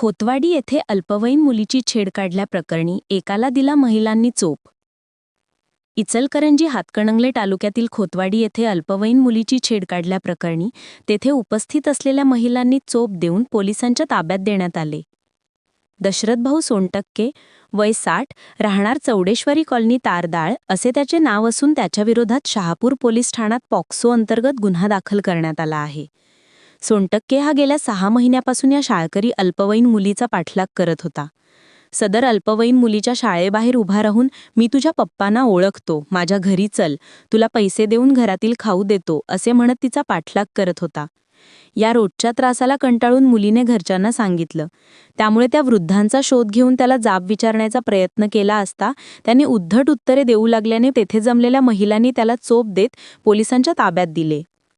खोतवाडी येथे अल्पवयीन मुलीची छेड काढल्याप्रकरणी एकाला दिला महिलांनी चोप. इचलकरंजी हातकणंगले तालुक्यातील खोतवाडी येथे अल्पवयीन मुलीची छेड काढल्याप्रकरणी तेथे उपस्थित असलेल्या महिलांनी चोप देऊन पोलिसांच्या ताब्यात देण्यात आले. दशरथभाऊ सोनटक्के वय साठ राहणार चौडेश्वरी कॉलनी तारदाळ असे त्याचे नाव असून त्याच्याविरोधात शहापूर पोलीस ठाण्यात पॉक्सो अंतर्गत गुन्हा दाखल करण्यात आला आहे. सोनटक्के हा गेल्या सहा महिन्यापासून या शाळकरी अल्पवयीन मुलीचा पाठलाग करत होता. सदर अल्पवयीन मुलीच्या शाळेबाहेर उभा राहून मी तुझ्या पप्पांना ओळखतो. माझ्या घरी चल. तुला पैसे देऊन घरातील खाऊ देतो असे म्हणत तिचा पाठलाग करत होता. या रोजच्या त्रासाला कंटाळून मुलीने घरच्यांना सांगितलं. त्यामुळे त्या वृद्धांचा शोध घेऊन त्याला जाब विचारण्याचा प्रयत्न केला असता त्याने उद्धट उत्तरे देऊ लागल्याने तेथे जमलेल्या महिलांनी त्याला चोप देत पोलिसांच्या ताब्यात दिले.